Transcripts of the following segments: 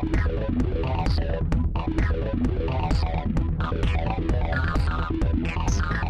Thank you.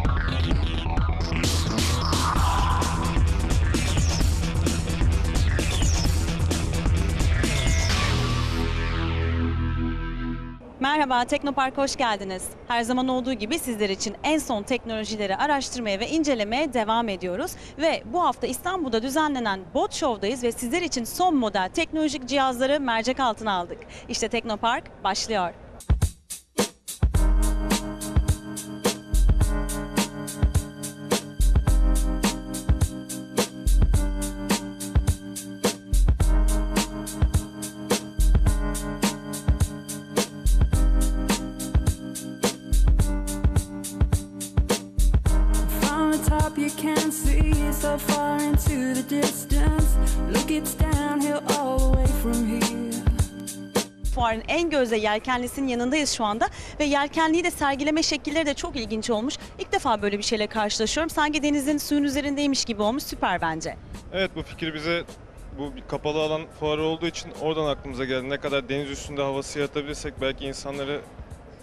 Merhaba, Teknopark'a hoş geldiniz. Her zaman olduğu gibi sizler için en son teknolojileri araştırmaya ve incelemeye devam ediyoruz. Ve bu hafta İstanbul'da düzenlenen Bot Show'dayız ve sizler için son model teknolojik cihazları mercek altına aldık. İşte Teknopark başlıyor. See so far into the distance. Look, it's downhill all the way from here. Fuarın en gözde yelkenlisinin yanındayız şu anda ve yelkenliği de sergileme şekilleri de çok ilginç olmuş. İlk defa böyle bir şeyle karşılaşıyorum. Sanki denizin suyun üzerindeymiş gibi olmuş. Süper bence. Evet bu fikir bize bu bir kapalı alan fuarı olduğu için oradan aklımıza geldi. Ne kadar deniz üstünde havası yaratabilirsek belki insanları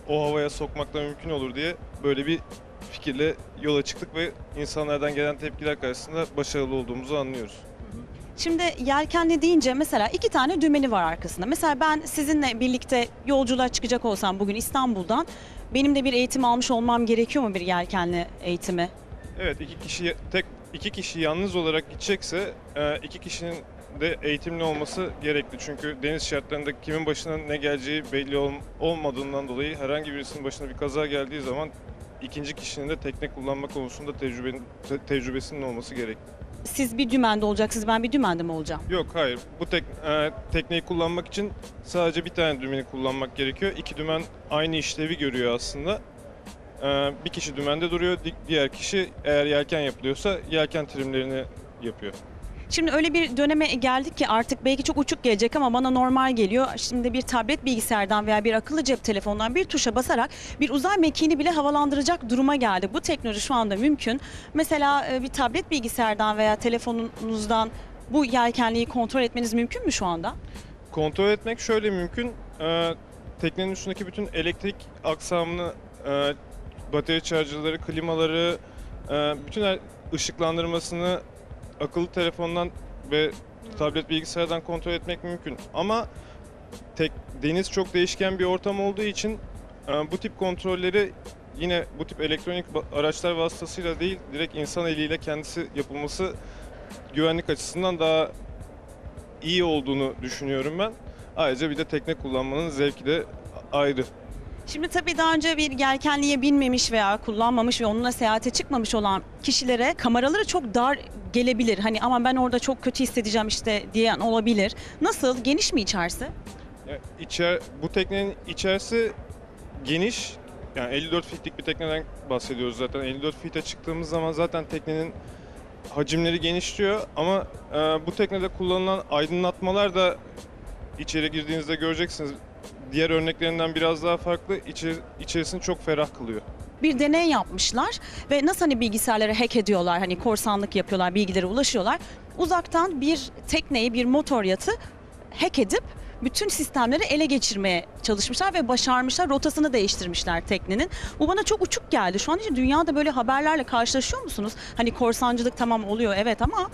o havaya sokmak da mümkün olur diye böyle bir fikirle yola çıktık ve insanlardan gelen tepkiler karşısında başarılı olduğumuzu anlıyoruz. Şimdi yelkenli deyince mesela iki tane dümeni var arkasında. Mesela ben sizinle birlikte yolculuğa çıkacak olsam bugün İstanbul'dan benim de bir eğitim almış olmam gerekiyor mu bir yelkenli eğitimi? Evet iki kişi tek iki kişi yalnız olarak gidecekse e, iki kişinin de eğitimli olması gerekli. Çünkü deniz şartlarında kimin başına ne geleceği belli ol- olmadığından dolayı herhangi birisinin başına bir kaza geldiği zaman ikinci kişinin de tekne kullanma konusunda tecrübenin, te- tecrübesinin olması gerekli. Siz bir dümende olacaksınız, ben bir dümende mi olacağım? Yok hayır. Bu tek, e, tekneyi kullanmak için sadece bir tane dümeni kullanmak gerekiyor. İki dümen aynı işlevi görüyor aslında. E, bir kişi dümende duruyor, di- diğer kişi eğer yelken yapılıyorsa yelken trimlerini yapıyor. Şimdi öyle bir döneme geldik ki artık belki çok uçuk gelecek ama bana normal geliyor. Şimdi bir tablet bilgisayardan veya bir akıllı cep telefonundan bir tuşa basarak bir uzay mekiğini bile havalandıracak duruma geldi. Bu teknoloji şu anda mümkün. Mesela e, bir tablet bilgisayardan veya telefonunuzdan bu yelkenliği kontrol etmeniz mümkün mü şu anda? Kontrol etmek şöyle mümkün. E, teknenin üstündeki bütün elektrik aksamını, e, batarya şarjları, klimaları, e, bütün ışıklandırmasını akıllı telefondan ve tablet bilgisayardan kontrol etmek mümkün. Ama tek deniz çok değişken bir ortam olduğu için e, bu tip kontrolleri yine bu tip elektronik araçlar vasıtasıyla değil, direkt insan eliyle kendisi yapılması güvenlik açısından daha iyi olduğunu düşünüyorum ben. Ayrıca bir de tekne kullanmanın zevki de ayrı. Şimdi tabii daha önce bir yelkenliğe binmemiş veya kullanmamış ve onunla seyahate çıkmamış olan kişilere kameraları çok dar gelebilir. Hani ama ben orada çok kötü hissedeceğim işte diyen olabilir. Nasıl? Geniş mi içerisi? Ya içer, bu teknenin içerisi geniş. Yani 54 fitlik bir tekneden bahsediyoruz zaten. 54 fite çıktığımız zaman zaten teknenin hacimleri genişliyor ama e, bu teknede kullanılan aydınlatmalar da içeri girdiğinizde göreceksiniz. Diğer örneklerinden biraz daha farklı. İçer, içerisini çok ferah kılıyor. bir deney yapmışlar ve nasıl hani bilgisayarları hack ediyorlar hani korsanlık yapıyorlar bilgilere ulaşıyorlar. Uzaktan bir tekneyi bir motor yatı hack edip bütün sistemleri ele geçirmeye çalışmışlar ve başarmışlar. Rotasını değiştirmişler teknenin. Bu bana çok uçuk geldi. Şu an için dünyada böyle haberlerle karşılaşıyor musunuz? Hani korsancılık tamam oluyor evet ama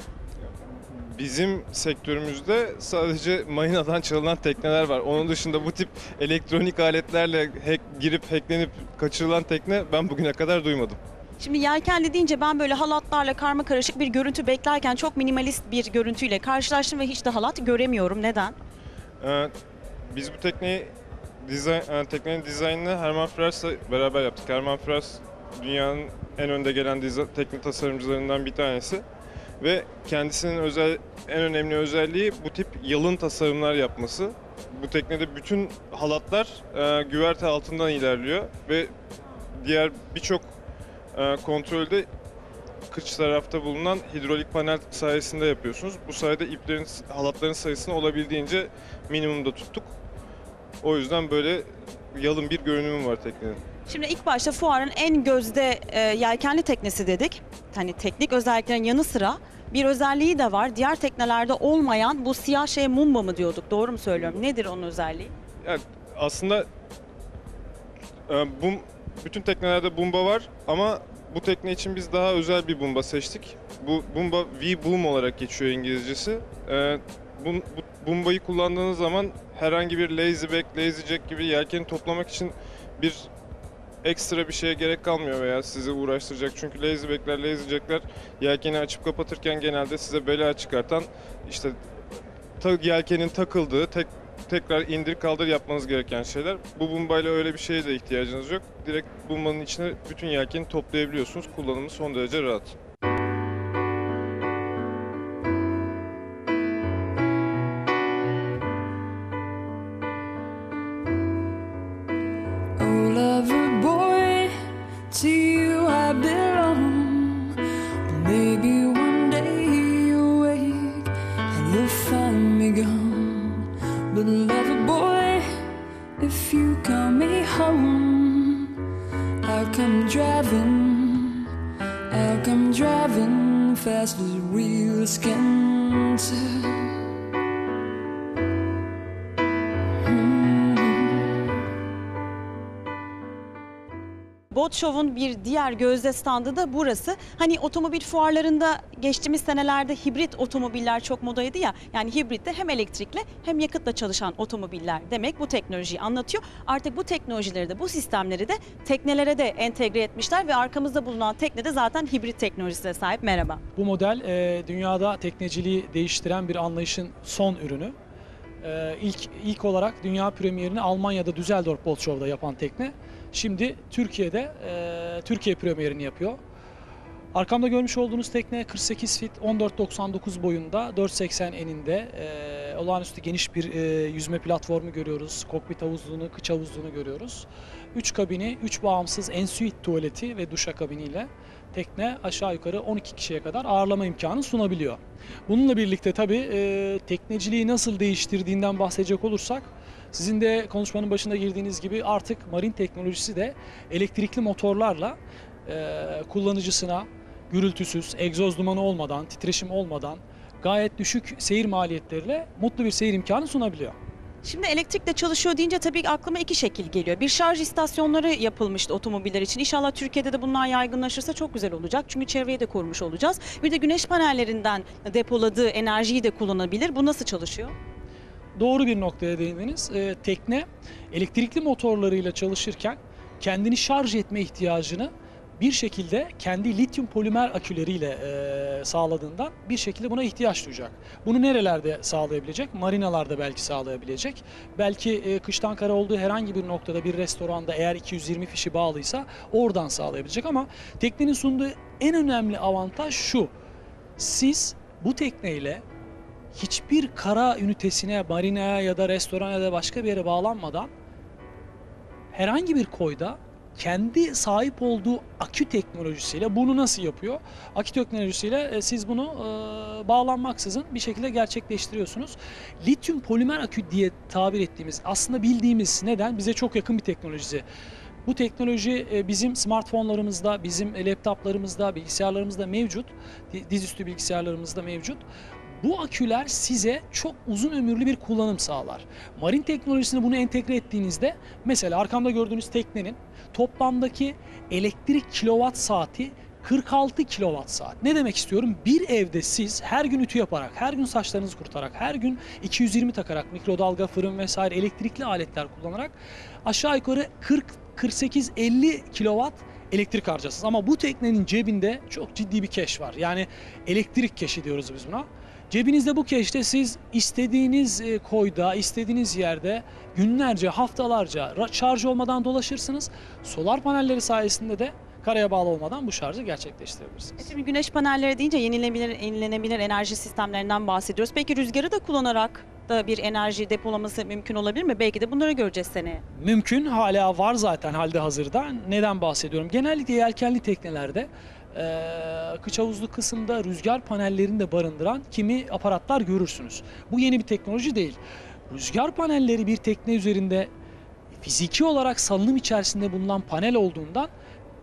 Bizim sektörümüzde sadece marinadan çalınan tekneler var. Onun dışında bu tip elektronik aletlerle hack, girip hacklenip kaçırılan tekne ben bugüne kadar duymadım. Şimdi yelkenli deyince ben böyle halatlarla karma karışık bir görüntü beklerken çok minimalist bir görüntüyle karşılaştım ve hiç de halat göremiyorum. Neden? Ee, biz bu tekneyi dizayn, e, teknenin dizaynını Herman Fras'la beraber yaptık. Herman Fras dünyanın en önde gelen diza- tekne tasarımcılarından bir tanesi. Ve kendisinin özel en önemli özelliği bu tip yalın tasarımlar yapması. Bu teknede bütün halatlar e, güverte altından ilerliyor ve diğer birçok e, kontrolde kıç tarafta bulunan hidrolik panel sayesinde yapıyorsunuz. Bu sayede iplerin, halatların sayısını olabildiğince minimumda tuttuk. O yüzden böyle yalın bir görünümü var teknenin. Şimdi ilk başta fuarın en gözde e, yelkenli teknesi dedik. Hani teknik özelliklerin yanı sıra bir özelliği de var. Diğer teknelerde olmayan bu siyah şey mumba mı diyorduk? Doğru mu söylüyorum? Nedir onun özelliği? Yani aslında e, bum, bütün teknelerde bumba var ama bu tekne için biz daha özel bir bumba seçtik. Bu bumba V-Boom olarak geçiyor İngilizcesi. E, bu, bu bumbayı kullandığınız zaman herhangi bir lazy back, lazy jack gibi yelkeni toplamak için bir ekstra bir şeye gerek kalmıyor veya sizi uğraştıracak. Çünkü lazy back'ler, lazy jack'ler yelkeni açıp kapatırken genelde size bela çıkartan işte ta, yelkenin takıldığı, tek, tekrar indir kaldır yapmanız gereken şeyler. Bu bumbayla öyle bir şeye de ihtiyacınız yok. Direkt bumbanın içine bütün yelkeni toplayabiliyorsunuz. Kullanımı son derece rahat. Diğer gözde standı da burası. Hani otomobil fuarlarında geçtiğimiz senelerde hibrit otomobiller çok modaydı ya. Yani hibritte hem elektrikle hem yakıtla çalışan otomobiller demek bu teknolojiyi anlatıyor. Artık bu teknolojileri de bu sistemleri de teknelere de entegre etmişler ve arkamızda bulunan tekne de zaten hibrit teknolojisine sahip. Merhaba. Bu model e, dünyada tekneciliği değiştiren bir anlayışın son ürünü. E, ilk ilk olarak dünya premierini Almanya'da Düsseldorf Boat Show'da yapan tekne. Şimdi Türkiye'de e, Türkiye premierini yapıyor. Arkamda görmüş olduğunuz tekne 48 fit 14.99 boyunda 4.80 eninde e, olağanüstü geniş bir e, yüzme platformu görüyoruz. Kokpit havuzluğunu, kıç havuzluğunu görüyoruz. 3 kabini, 3 bağımsız ensuite tuvaleti ve duşakabiniyle tekne aşağı yukarı 12 kişiye kadar ağırlama imkanı sunabiliyor. Bununla birlikte tabii e, tekneciliği nasıl değiştirdiğinden bahsedecek olursak sizin de konuşmanın başında girdiğiniz gibi artık marin teknolojisi de elektrikli motorlarla e, kullanıcısına gürültüsüz, egzoz dumanı olmadan, titreşim olmadan gayet düşük seyir maliyetleriyle mutlu bir seyir imkanı sunabiliyor. Şimdi elektrikle çalışıyor deyince tabii aklıma iki şekil geliyor. Bir şarj istasyonları yapılmıştı otomobiller için. İnşallah Türkiye'de de bunlar yaygınlaşırsa çok güzel olacak. Çünkü çevreyi de korumuş olacağız. Bir de güneş panellerinden depoladığı enerjiyi de kullanabilir. Bu nasıl çalışıyor? Doğru bir noktaya değindiniz. Ee, tekne elektrikli motorlarıyla çalışırken kendini şarj etme ihtiyacını bir şekilde kendi lityum polimer aküleriyle e, sağladığından bir şekilde buna ihtiyaç duyacak. Bunu nerelerde sağlayabilecek? Marinalarda belki sağlayabilecek. Belki e, kıştan kara olduğu herhangi bir noktada bir restoranda eğer 220 fişi bağlıysa oradan sağlayabilecek ama teknenin sunduğu en önemli avantaj şu. Siz bu tekneyle hiçbir kara ünitesine, marinaya ya da restorana ya da başka bir yere bağlanmadan herhangi bir koyda kendi sahip olduğu akü teknolojisiyle bunu nasıl yapıyor? Akü teknolojisiyle e, siz bunu e, bağlanmaksızın bir şekilde gerçekleştiriyorsunuz. Lityum polimer akü diye tabir ettiğimiz aslında bildiğimiz neden bize çok yakın bir teknolojisi. Bu teknoloji e, bizim smartphone'larımızda, bizim laptoplarımızda, bilgisayarlarımızda mevcut. Di- Dizüstü bilgisayarlarımızda mevcut. Bu aküler size çok uzun ömürlü bir kullanım sağlar. Marin teknolojisine bunu entegre ettiğinizde mesela arkamda gördüğünüz teknenin toplamdaki elektrik kilowatt saati 46 kilowatt saat. Ne demek istiyorum? Bir evde siz her gün ütü yaparak, her gün saçlarınızı kurutarak, her gün 220 takarak, mikrodalga, fırın vesaire elektrikli aletler kullanarak aşağı yukarı 40 48 50 kilowatt elektrik harcarsınız. Ama bu teknenin cebinde çok ciddi bir keş var. Yani elektrik keşi diyoruz biz buna. Cebinizde bu keşte siz istediğiniz e, koyda, istediğiniz yerde günlerce, haftalarca şarj olmadan dolaşırsınız. Solar panelleri sayesinde de karaya bağlı olmadan bu şarjı gerçekleştirebilirsiniz. Şimdi güneş panelleri deyince yenilenebilir, yenilenebilir enerji sistemlerinden bahsediyoruz. Peki rüzgarı da kullanarak da bir enerji depolaması mümkün olabilir mi? Belki de bunları göreceğiz seneye. Mümkün hala var zaten halde hazırda. Neden bahsediyorum? Genellikle yelkenli teknelerde kıç havuzlu kısımda rüzgar panellerini de barındıran kimi aparatlar görürsünüz. Bu yeni bir teknoloji değil. Rüzgar panelleri bir tekne üzerinde fiziki olarak salınım içerisinde bulunan panel olduğundan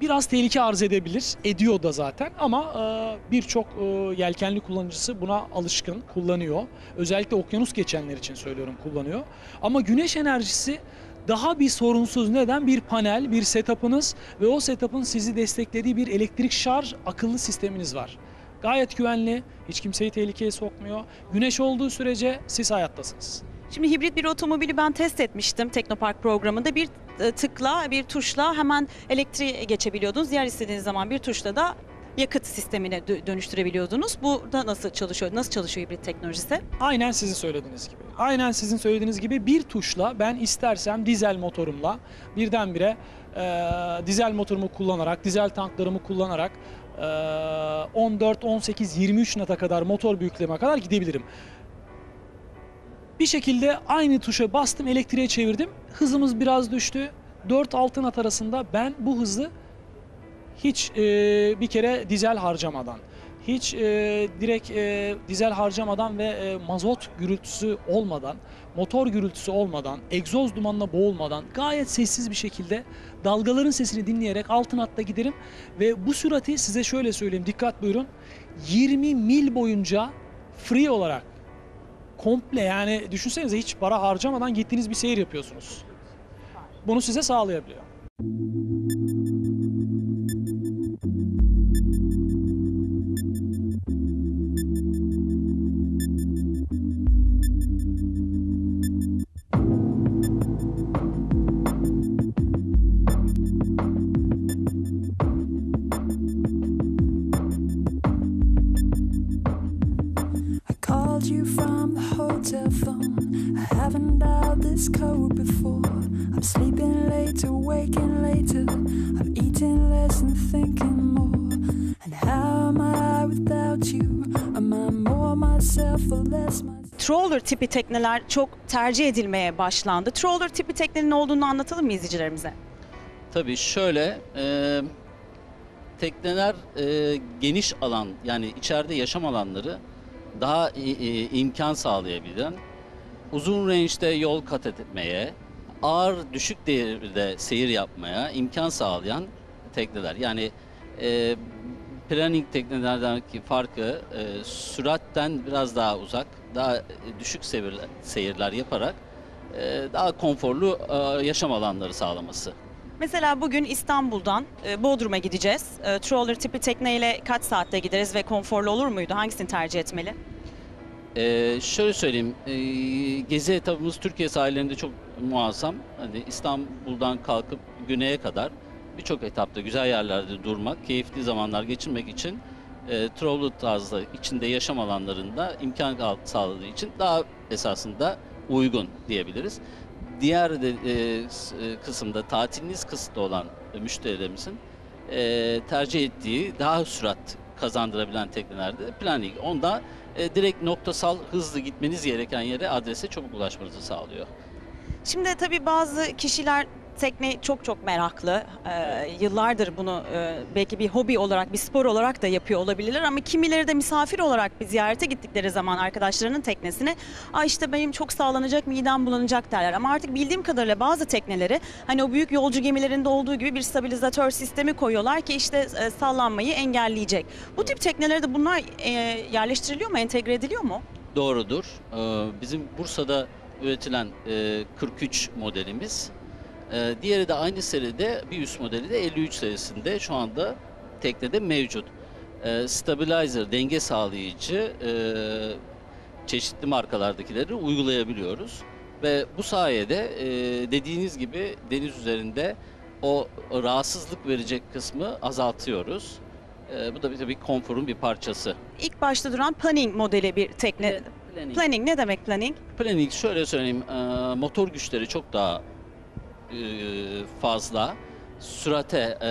biraz tehlike arz edebilir. Ediyor da zaten ama e, birçok e, yelkenli kullanıcısı buna alışkın, kullanıyor. Özellikle okyanus geçenler için söylüyorum kullanıyor. Ama güneş enerjisi daha bir sorunsuz. Neden? Bir panel, bir setup'ınız ve o setup'ın sizi desteklediği bir elektrik şarj akıllı sisteminiz var. Gayet güvenli, hiç kimseyi tehlikeye sokmuyor. Güneş olduğu sürece siz hayattasınız. Şimdi hibrit bir otomobili ben test etmiştim Teknopark programında. Bir e, tıkla, bir tuşla hemen elektriğe geçebiliyordunuz. Diğer istediğiniz zaman bir tuşla da yakıt sistemine dö- dönüştürebiliyordunuz. Burada nasıl çalışıyor? Nasıl çalışıyor hibrit teknolojisi? Aynen sizin söylediğiniz gibi. Aynen sizin söylediğiniz gibi bir tuşla ben istersem dizel motorumla birdenbire e, dizel motorumu kullanarak, dizel tanklarımı kullanarak e, 14, 18, 23 nata kadar motor büyüklüğüme kadar gidebilirim. Bir şekilde aynı tuşa bastım, elektriğe çevirdim. Hızımız biraz düştü. 4-6 nat arasında ben bu hızı hiç e, bir kere dizel harcamadan, hiç e, direkt e, dizel harcamadan ve e, mazot gürültüsü olmadan, motor gürültüsü olmadan, egzoz dumanına boğulmadan gayet sessiz bir şekilde dalgaların sesini dinleyerek altın hatta giderim ve bu sürati size şöyle söyleyeyim dikkat buyurun 20 mil boyunca free olarak komple yani düşünsenize hiç para harcamadan gittiğiniz bir seyir yapıyorsunuz. Bunu size sağlayabiliyor. Waking later. I'm eating less and thinking more. And how am I without you? Am I more myself or less myself? Trawler tipi tekneler çok tercih edilmeye başlandı. Trawler tipi teknenin ne olduğunu anlatalım mı izleyicilerimize? Tabii şöyle, e, tekneler e, geniş alan yani içeride yaşam alanları daha i- imkan sağlayabilen, uzun range'de yol kat etmeye, ağır düşük değerde seyir yapmaya imkan sağlayan tekneler. Yani e, planning teknelerdeki farkı e, süratten biraz daha uzak, daha düşük seyirler, seyirler yaparak e, daha konforlu e, yaşam alanları sağlaması. Mesela bugün İstanbul'dan e, Bodrum'a gideceğiz. E, trawler tipi tekneyle kaç saatte gideriz ve konforlu olur muydu? Hangisini tercih etmeli? Ee, şöyle söyleyeyim, ee, gezi etabımız Türkiye sahillerinde çok muazzam. Hani İstanbul'dan kalkıp güneye kadar birçok etapta güzel yerlerde durmak, keyifli zamanlar geçirmek için e, Trawler tarzı içinde yaşam alanlarında imkan sağladığı için daha esasında uygun diyebiliriz. Diğer de, e, e, kısımda tatiliniz kısıtlı olan e, müşterilerimizin e, tercih ettiği daha sürat kazandırabilen teknelerde planning. Onda e, direkt noktasal hızlı gitmeniz gereken yere adrese çabuk ulaşmanızı sağlıyor. Şimdi tabii bazı kişiler tekne çok çok meraklı. Ee, yıllardır bunu e, belki bir hobi olarak, bir spor olarak da yapıyor olabilirler ama kimileri de misafir olarak bir ziyarete gittikleri zaman arkadaşlarının teknesine Aa işte benim çok sağlanacak, midem bulanacak derler. Ama artık bildiğim kadarıyla bazı tekneleri hani o büyük yolcu gemilerinde olduğu gibi bir stabilizatör sistemi koyuyorlar ki işte e, sallanmayı engelleyecek. Bu tip teknelere de bunlar e, yerleştiriliyor mu, entegre ediliyor mu? Doğrudur. Ee, Bizim Bursa'da üretilen e, 43 modelimiz. E, Diğeri de aynı seride bir üst modeli de 53 serisinde şu anda teknede mevcut. E, Stabilizer, denge sağlayıcı e, çeşitli markalardakileri uygulayabiliyoruz. Ve bu sayede e, dediğiniz gibi deniz üzerinde o rahatsızlık verecek kısmı azaltıyoruz. E, Bu da bir tabii konforun bir parçası. İlk başta duran planning modeli bir tekne. Planning. Planning ne demek planning? Planning şöyle söyleyeyim, e, motor güçleri çok daha fazla, sürate, e,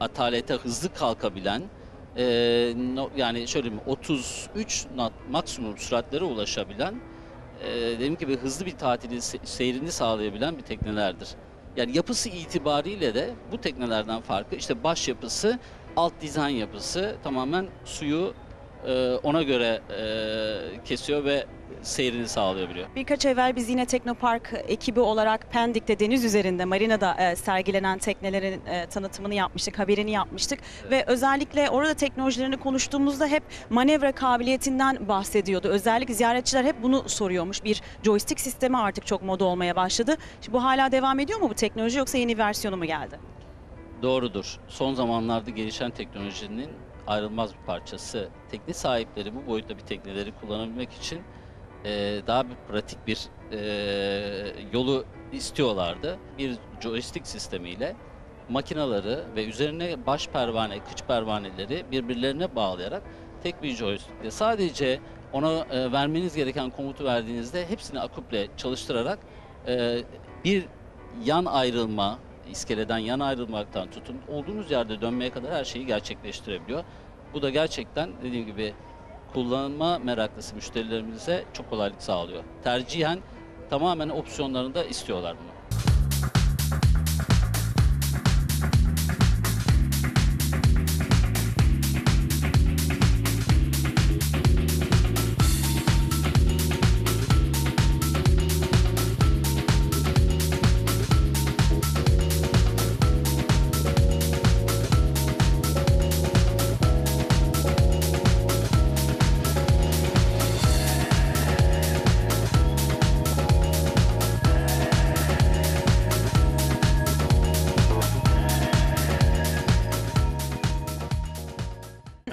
atalete hızlı kalkabilen, e, no- yani şöyle diyeyim, 33 knot maksimum süratlere ulaşabilen, e, dediğim gibi hızlı bir tatili se- seyrini sağlayabilen bir teknelerdir. Yani yapısı itibariyle de bu teknelerden farkı işte baş yapısı, alt dizayn yapısı tamamen suyu e, ona göre e, kesiyor ve seyrini sağlayabiliyor. Birkaç evvel biz yine Teknopark ekibi olarak Pendik'te deniz üzerinde marinada e, sergilenen teknelerin e, tanıtımını yapmıştık, haberini yapmıştık ve özellikle orada teknolojilerini konuştuğumuzda hep manevra kabiliyetinden bahsediyordu. Özellikle ziyaretçiler hep bunu soruyormuş. Bir joystick sistemi artık çok moda olmaya başladı. Şimdi bu hala devam ediyor mu bu teknoloji yoksa yeni versiyonu mu geldi? Doğrudur. Son zamanlarda gelişen teknolojinin ayrılmaz bir parçası. Tekne sahipleri bu boyutta bir tekneleri kullanabilmek için e, daha bir pratik bir e, yolu istiyorlardı. Bir joystick sistemiyle makinaları ve üzerine baş pervane, kıç pervaneleri birbirlerine bağlayarak tek bir joystickle sadece ona e, vermeniz gereken komutu verdiğinizde hepsini akuple çalıştırarak e, bir yan ayrılma, iskeleden yan ayrılmaktan tutun olduğunuz yerde dönmeye kadar her şeyi gerçekleştirebiliyor. Bu da gerçekten dediğim gibi kullanma meraklısı müşterilerimize çok kolaylık sağlıyor. Tercihen tamamen opsiyonlarında istiyorlar bunu.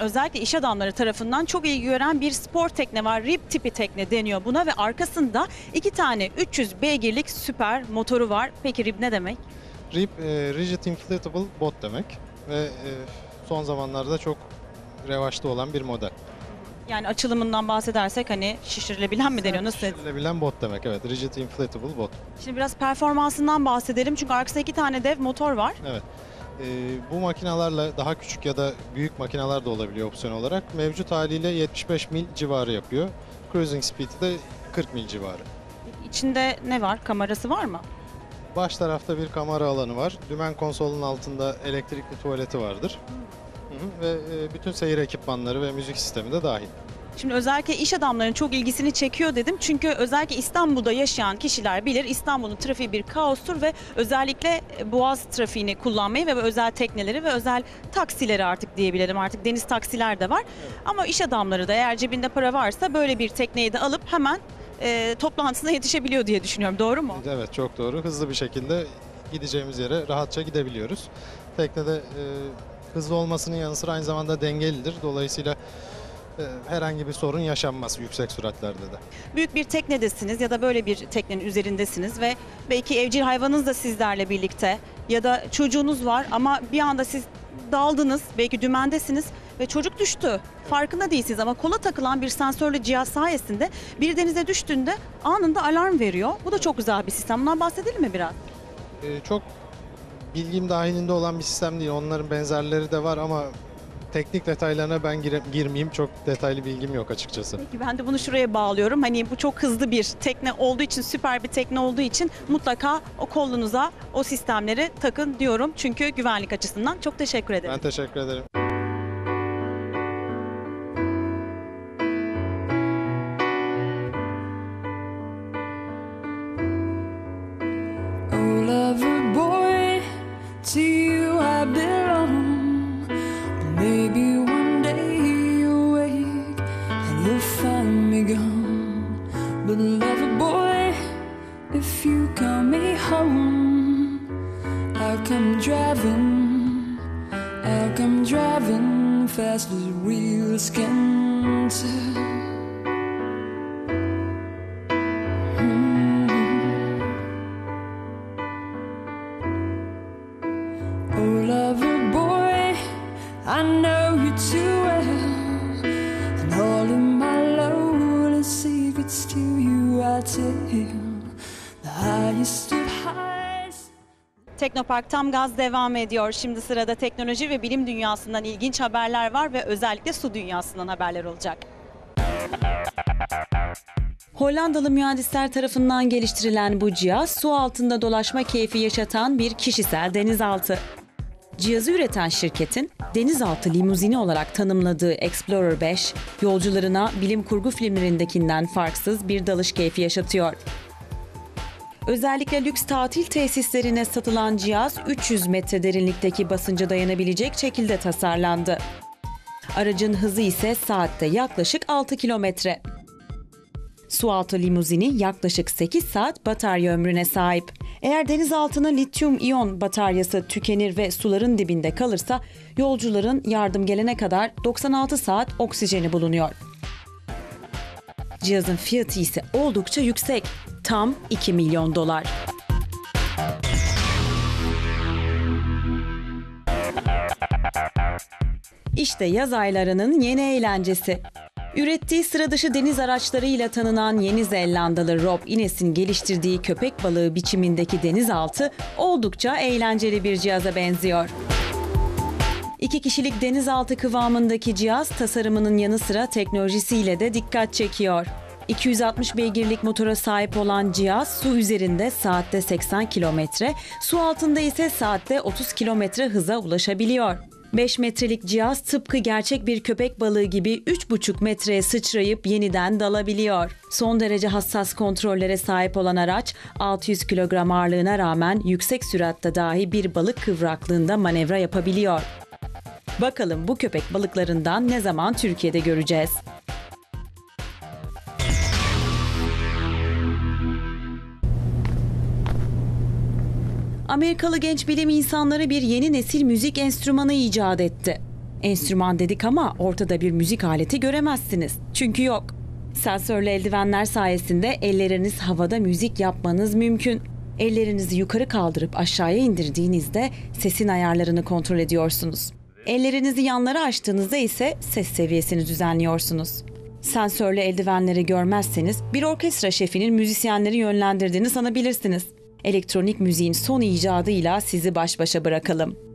Özellikle iş adamları tarafından çok ilgi gören bir spor tekne var. Rib tipi tekne deniyor buna ve arkasında iki tane 300 beygirlik süper motoru var. Peki Rib ne demek? RIP, e, Rigid Inflatable Bot demek ve e, son zamanlarda çok revaçta olan bir model. Yani açılımından bahsedersek hani şişirilebilen mi deniyor? Nasıl? Şişirilebilen bot demek evet. Rigid Inflatable Bot. Şimdi biraz performansından bahsedelim çünkü arkasında iki tane dev motor var. Evet. E, bu makinalarla daha küçük ya da büyük makinalar da olabiliyor opsiyon olarak. Mevcut haliyle 75 mil civarı yapıyor. Cruising speed'i de 40 mil civarı. İçinde ne var? Kamerası var mı? Baş tarafta bir kamera alanı var. Dümen konsolunun altında elektrikli tuvaleti vardır. Hı hı. Ve e, bütün seyir ekipmanları ve müzik sistemi de dahil. Şimdi özellikle iş adamlarının çok ilgisini çekiyor dedim. Çünkü özellikle İstanbul'da yaşayan kişiler bilir İstanbul'un trafiği bir kaostur ve özellikle Boğaz trafiğini kullanmayı ve özel tekneleri ve özel taksileri artık diyebilirim. Artık deniz taksiler de var. Ama iş adamları da eğer cebinde para varsa böyle bir tekneyi de alıp hemen e, toplantısına yetişebiliyor diye düşünüyorum. Doğru mu? Evet çok doğru. Hızlı bir şekilde gideceğimiz yere rahatça gidebiliyoruz. Teknede e, hızlı olmasının yanı sıra aynı zamanda dengelidir. Dolayısıyla e, herhangi bir sorun yaşanmaz yüksek süratlerde de. büyük bir teknedesiniz ya da böyle bir teknenin üzerindesiniz ve belki evcil hayvanınız da sizlerle birlikte ya da çocuğunuz var ama bir anda siz daldınız, belki dümendesiniz ve çocuk düştü. Farkında değilsiniz ama kola takılan bir sensörlü cihaz sayesinde bir denize düştüğünde anında alarm veriyor. Bu da çok güzel bir sistem. Bundan bahsedelim mi biraz? E, çok bilgim dahilinde olan bir sistem değil. Onların benzerleri de var ama teknik detaylarına ben gire- girmeyeyim. Çok detaylı bilgim yok açıkçası. Peki ben de bunu şuraya bağlıyorum. Hani bu çok hızlı bir tekne olduğu için, süper bir tekne olduğu için mutlaka o kolunuza o sistemleri takın diyorum. Çünkü güvenlik açısından çok teşekkür ederim. Ben teşekkür ederim. I know you too well. And all of my lonely secrets to you I tell. The higher stood high. Teknopark tam gaz devam ediyor. Şimdi sırada teknoloji ve bilim dünyasından ilginç haberler var ve özellikle su dünyasından haberler olacak. Hollandalı mühendisler tarafından geliştirilen bu cihaz su altında dolaşma keyfi yaşatan bir kişisel denizaltı. Cihazı üreten şirketin denizaltı limuzini olarak tanımladığı Explorer 5, yolcularına bilim kurgu filmlerindekinden farksız bir dalış keyfi yaşatıyor. Özellikle lüks tatil tesislerine satılan cihaz 300 metre derinlikteki basınca dayanabilecek şekilde tasarlandı. Aracın hızı ise saatte yaklaşık 6 kilometre. Sualtı limuzini yaklaşık 8 saat batarya ömrüne sahip. Eğer denizaltına lityum iyon bataryası tükenir ve suların dibinde kalırsa yolcuların yardım gelene kadar 96 saat oksijeni bulunuyor. Cihazın fiyatı ise oldukça yüksek. Tam 2 milyon dolar. İşte yaz aylarının yeni eğlencesi. Ürettiği sıra dışı deniz araçlarıyla tanınan Yeni Zelandalı Rob Ines'in geliştirdiği köpek balığı biçimindeki denizaltı oldukça eğlenceli bir cihaza benziyor. İki kişilik denizaltı kıvamındaki cihaz tasarımının yanı sıra teknolojisiyle de dikkat çekiyor. 260 beygirlik motora sahip olan cihaz su üzerinde saatte 80 kilometre, su altında ise saatte 30 kilometre hıza ulaşabiliyor. 5 metrelik cihaz tıpkı gerçek bir köpek balığı gibi 3,5 metreye sıçrayıp yeniden dalabiliyor. Son derece hassas kontrollere sahip olan araç 600 kilogram ağırlığına rağmen yüksek süratte dahi bir balık kıvraklığında manevra yapabiliyor. Bakalım bu köpek balıklarından ne zaman Türkiye'de göreceğiz? Amerikalı genç bilim insanları bir yeni nesil müzik enstrümanı icat etti. Enstrüman dedik ama ortada bir müzik aleti göremezsiniz. Çünkü yok. Sensörlü eldivenler sayesinde elleriniz havada müzik yapmanız mümkün. Ellerinizi yukarı kaldırıp aşağıya indirdiğinizde sesin ayarlarını kontrol ediyorsunuz. Ellerinizi yanlara açtığınızda ise ses seviyesini düzenliyorsunuz. Sensörlü eldivenleri görmezseniz bir orkestra şefinin müzisyenleri yönlendirdiğini sanabilirsiniz. Elektronik müziğin son icadıyla sizi baş başa bırakalım.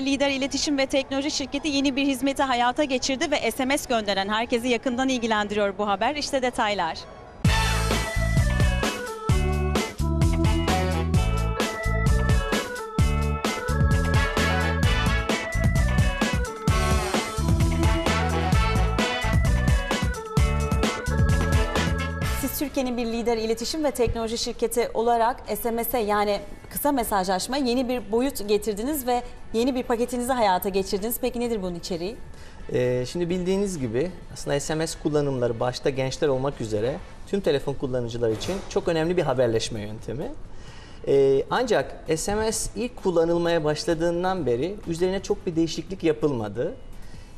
Bir lider iletişim ve teknoloji şirketi yeni bir hizmeti hayata geçirdi ve SMS gönderen herkesi yakından ilgilendiriyor bu haber. İşte detaylar. Türkiye'nin bir lider iletişim ve teknoloji şirketi olarak SMS'e yani kısa mesajlaşma yeni bir boyut getirdiniz ve yeni bir paketinizi hayata geçirdiniz. Peki nedir bunun içeriği? Ee, şimdi bildiğiniz gibi aslında SMS kullanımları başta gençler olmak üzere tüm telefon kullanıcılar için çok önemli bir haberleşme yöntemi. Ee, ancak SMS ilk kullanılmaya başladığından beri üzerine çok bir değişiklik yapılmadı.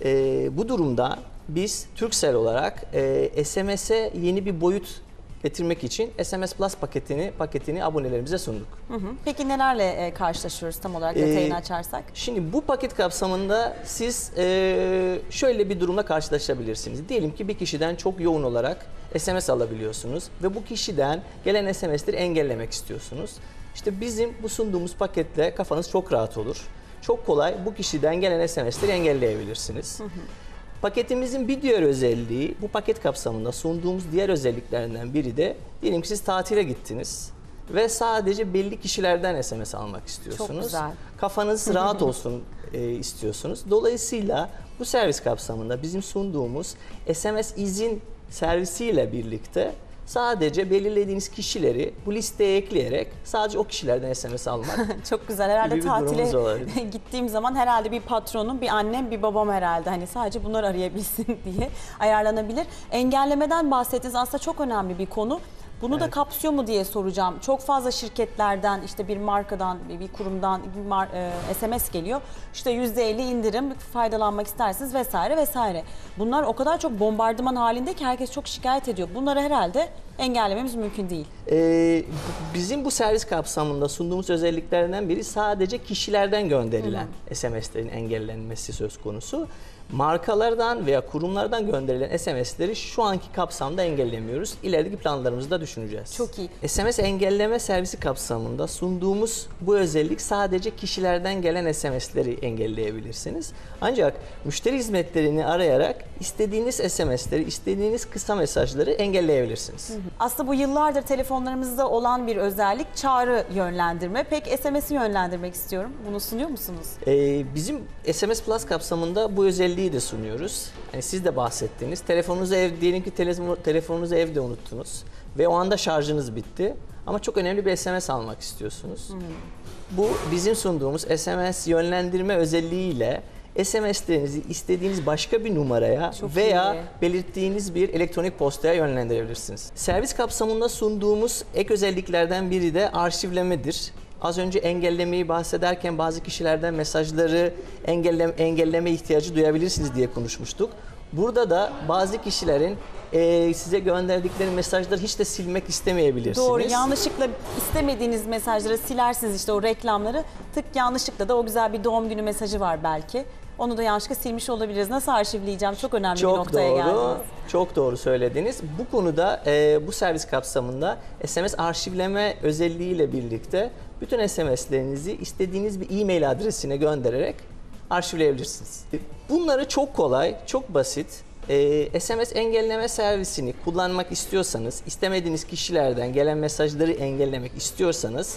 Ee, bu durumda biz Turkcell olarak e, SMS'e yeni bir boyut getirmek için SMS Plus paketini paketini abonelerimize sunduk. Hı hı. Peki nelerle e, karşılaşıyoruz tam olarak Ee, detayını açarsak? Şimdi bu paket kapsamında siz e, şöyle bir durumla karşılaşabilirsiniz. Diyelim ki bir kişiden çok yoğun olarak SMS alabiliyorsunuz ve bu kişiden gelen SMS'leri engellemek istiyorsunuz. İşte bizim bu sunduğumuz paketle kafanız çok rahat olur. Çok kolay bu kişiden gelen SMS'leri engelleyebilirsiniz. Paketimizin bir diğer özelliği, bu paket kapsamında sunduğumuz diğer özelliklerinden biri de diyelim ki siz tatile gittiniz ve sadece belli kişilerden SMS almak istiyorsunuz. güzel. Kafanız rahat olsun e, istiyorsunuz. Dolayısıyla bu servis kapsamında bizim sunduğumuz SMS izin servisiyle birlikte sadece belirlediğiniz kişileri bu listeye ekleyerek sadece o kişilerden SMS almak Çok güzel. Herhalde gibi bir tatile durumumuz olabilir. gittiğim zaman herhalde bir patronum, bir annem, bir babam herhalde. Hani sadece bunlar arayabilsin diye ayarlanabilir. Engellemeden bahsettiniz. Aslında çok önemli bir konu. Bunu da kapsıyor mu diye soracağım. Çok fazla şirketlerden işte bir markadan bir kurumdan bir mar- e, SMS geliyor. İşte %50 indirim faydalanmak istersiniz vesaire vesaire. Bunlar o kadar çok bombardıman halinde ki herkes çok şikayet ediyor. Bunları herhalde engellememiz mümkün değil. Ee, bizim bu servis kapsamında sunduğumuz özelliklerden biri sadece kişilerden gönderilen SMS'lerin engellenmesi söz konusu. Markalardan veya kurumlardan gönderilen SMS'leri şu anki kapsamda engellemiyoruz. İlerideki planlarımızda düşüneceğiz. Çok iyi. SMS engelleme servisi kapsamında sunduğumuz bu özellik sadece kişilerden gelen SMS'leri engelleyebilirsiniz. Ancak müşteri hizmetlerini arayarak istediğiniz SMS'leri, istediğiniz kısa mesajları engelleyebilirsiniz. Aslında bu yıllardır telefonlarımızda olan bir özellik çağrı yönlendirme. Peki SMS'i yönlendirmek istiyorum. Bunu sunuyor musunuz? Ee, bizim SMS Plus kapsamında bu özelliği de sunuyoruz. Yani siz de bahsettiğiniz telefonunuzu ev diyelim ki telefon, telefonunuzu evde unuttunuz ve o anda şarjınız bitti ama çok önemli bir SMS almak istiyorsunuz. Bu bizim sunduğumuz SMS yönlendirme özelliğiyle SMS'lerinizi istediğiniz başka bir numaraya Çok veya iyi. belirttiğiniz bir elektronik postaya yönlendirebilirsiniz. Servis kapsamında sunduğumuz ek özelliklerden biri de arşivlemedir. Az önce engellemeyi bahsederken bazı kişilerden mesajları engelleme, engelleme ihtiyacı duyabilirsiniz diye konuşmuştuk. Burada da bazı kişilerin eee, size gönderdikleri mesajları hiç de silmek istemeyebilirsiniz. Doğru yanlışlıkla istemediğiniz mesajları silersiniz işte o reklamları. Tık yanlışlıkla da o güzel bir doğum günü mesajı var belki. Onu da yanlışlıkla silmiş olabiliriz. Nasıl arşivleyeceğim? Çok önemli bir Çok noktaya doğru, geldiniz. çok doğru söylediniz. Bu konuda e, bu servis kapsamında SMS arşivleme özelliğiyle birlikte bütün SMS'lerinizi istediğiniz bir e-mail adresine göndererek arşivleyebilirsiniz. Bunları çok kolay, çok basit e, SMS engelleme servisini kullanmak istiyorsanız, istemediğiniz kişilerden gelen mesajları engellemek istiyorsanız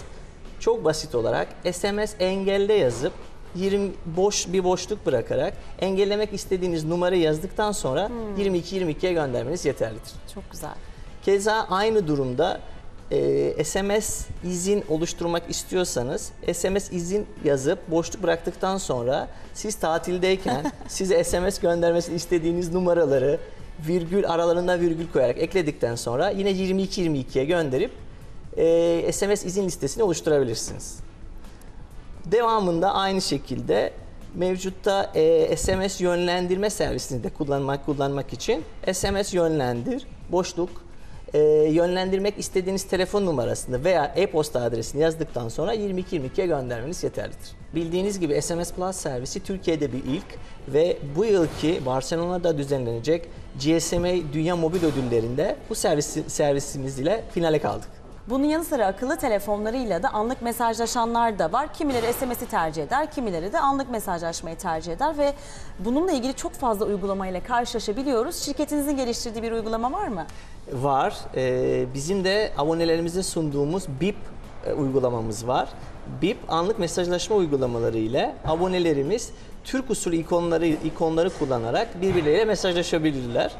çok basit olarak SMS engelle yazıp 20 boş bir boşluk bırakarak engellemek istediğiniz numarayı yazdıktan sonra 22-22'ye göndermeniz yeterlidir. Çok güzel. Keza aynı durumda e, SMS izin oluşturmak istiyorsanız SMS izin yazıp boşluk bıraktıktan sonra siz tatildeyken size SMS göndermesini istediğiniz numaraları virgül aralarında virgül koyarak ekledikten sonra yine 22-22'ye gönderip e, SMS izin listesini oluşturabilirsiniz. Devamında aynı şekilde mevcutta e, SMS yönlendirme servisini de kullanmak kullanmak için SMS yönlendir boşluk e, yönlendirmek istediğiniz telefon numarasını veya e-posta adresini yazdıktan sonra 2222'ye göndermeniz yeterlidir. Bildiğiniz gibi SMS Plus servisi Türkiye'de bir ilk ve bu yılki Barcelona'da düzenlenecek GSMA Dünya Mobil Ödülleri'nde bu servisi, servisimiz ile finale kaldık. Bunun yanı sıra akıllı telefonlarıyla da anlık mesajlaşanlar da var. Kimileri SMS'i tercih eder, kimileri de anlık mesajlaşmayı tercih eder ve bununla ilgili çok fazla uygulamayla karşılaşabiliyoruz. Şirketinizin geliştirdiği bir uygulama var mı? Var. Ee, bizim de abonelerimize sunduğumuz BIP e, uygulamamız var. BIP anlık mesajlaşma uygulamaları ile abonelerimiz Türk usulü ikonları ikonları kullanarak birbirleriyle mesajlaşabilirler.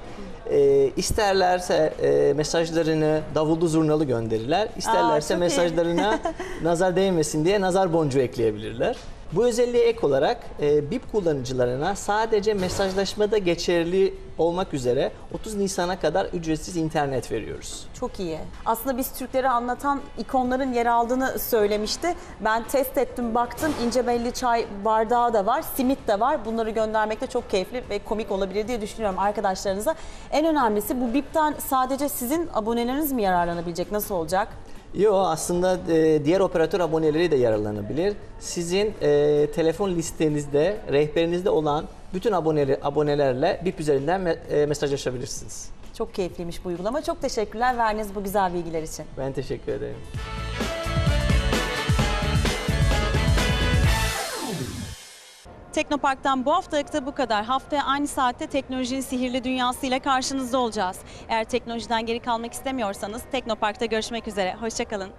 Ee, isterlerse e, mesajlarını davullu zurnalı gönderirler. İsterlerse iyi. mesajlarına nazar değmesin diye nazar boncuğu ekleyebilirler. Bu özelliğe ek olarak e, BIP kullanıcılarına sadece mesajlaşmada geçerli olmak üzere 30 Nisan'a kadar ücretsiz internet veriyoruz. Çok iyi. Aslında biz Türkleri anlatan ikonların yer aldığını söylemişti. Ben test ettim, baktım. ince belli çay bardağı da var, simit de var. Bunları göndermek de çok keyifli ve komik olabilir diye düşünüyorum arkadaşlarınıza. En önemlisi bu BIP'ten sadece sizin aboneleriniz mi yararlanabilecek? Nasıl olacak? Yo aslında e, diğer operatör aboneleri de yararlanabilir. Sizin e, telefon listenizde, rehberinizde olan bütün aboneleri, abonelerle BIP üzerinden me- e, mesajlaşabilirsiniz. Çok keyifliymiş bu uygulama. Çok teşekkürler verdiğiniz bu güzel bilgiler için. Ben teşekkür ederim. Teknopark'tan bu haftalıkta bu kadar. Haftaya aynı saatte teknolojinin sihirli dünyasıyla karşınızda olacağız. Eğer teknolojiden geri kalmak istemiyorsanız Teknopark'ta görüşmek üzere. Hoşçakalın.